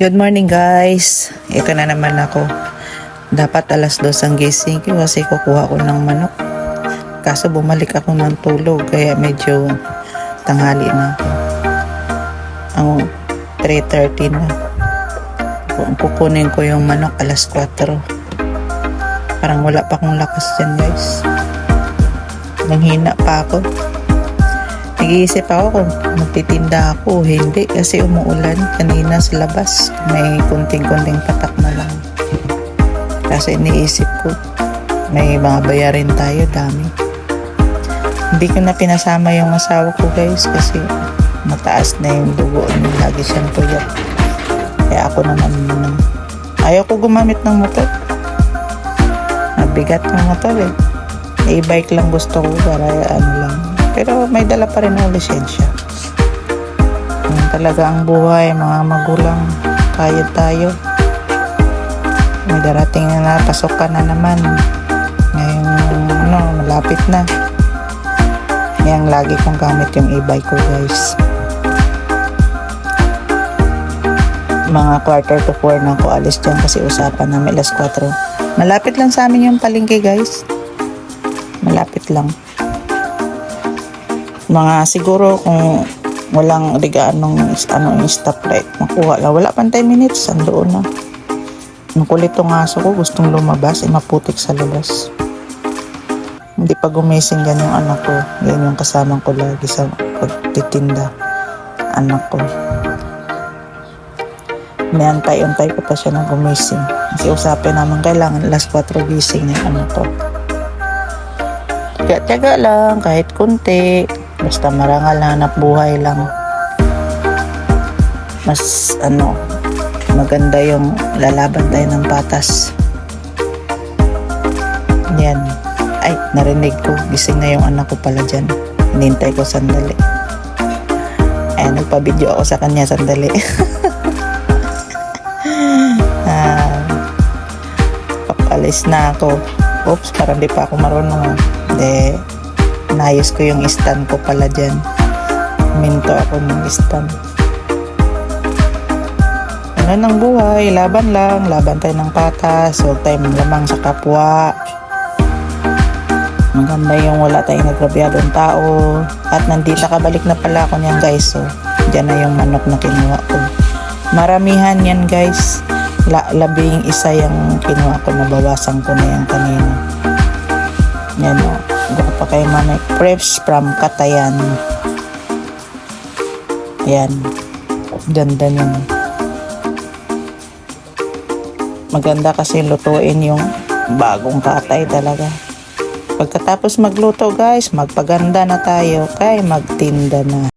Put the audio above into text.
Good morning guys. Ito na naman ako. Dapat alas dos ang gising ko kasi kukuha ko ng manok. Kaso bumalik ako ng tulog kaya medyo tanghali na. Ang 3.30 na. Kukunin ko yung manok alas 4. Parang wala pa akong lakas dyan guys. Nanghina pa ako. Nag-iisip ako kung magtitinda ako hindi kasi umuulan kanina sa labas. May kunting-kunting patak na lang. Kasi iniisip ko, may mga bayarin tayo, dami. Hindi ko na pinasama yung asawa ko guys kasi mataas na yung dugo niya. Lagi siyang puyat. Kaya ako naman muna. Ayaw gumamit ng motor. Mabigat ng motor eh. E-bike lang gusto ko para ano lang. Pero may dala pa rin ang lisensya. Yan talaga ang buhay, mga magulang. Kaya tayo. May darating na napasok na naman. Ngayon, ano, malapit na. Yan lagi kong gamit yung e-bike ko guys. Mga quarter to four na ako alis dyan kasi usapan namin alas 4. Malapit lang sa amin yung palengke guys. Malapit lang mga siguro kung walang rigaan nung ano yung stoplight makuha lang wala pang 10 minutes andoon na ang kulit tong aso ko gustong lumabas eh maputik sa labas hindi pa gumising yan yung anak ko yan yung kasama ko lagi sa pagtitinda anak ko Niantay-untay ko pa siya na gumising. Kasi usapin naman kailangan alas 4 gising anak ko. Kaya tiyaga lang, kahit kunti. Basta marangal hanap buhay lang. Mas ano, maganda yung lalaban tayo ng patas. Yan. Ay, narinig ko. Gising na yung anak ko pala dyan. Hinintay ko sandali. Ay, nagpa-video ako sa kanya sandali. ah, papalis na ako. Oops, parang di pa ako marunong. Hindi, Naayos ko yung stand ko pala dyan. Minto ako ng stand. Ano ng buhay? Laban lang. Laban tayo ng patas. Huwag tayo lamang sa kapwa. Maganda yung wala tayong nagrabyadong tao. At nandito kabalik na pala ako niyan guys. So, dyan na yung manok na kinuha ko. Maramihan yan guys. La labing isa yung kinuha ko. Nabawasan ko na yan kanina. Yan o. Gawa pa kay Mami Preps from Katayan. Ayan. Ganda nun. Maganda kasi lutuin yung bagong katay talaga. Pagkatapos magluto guys, magpaganda na tayo kay magtinda na.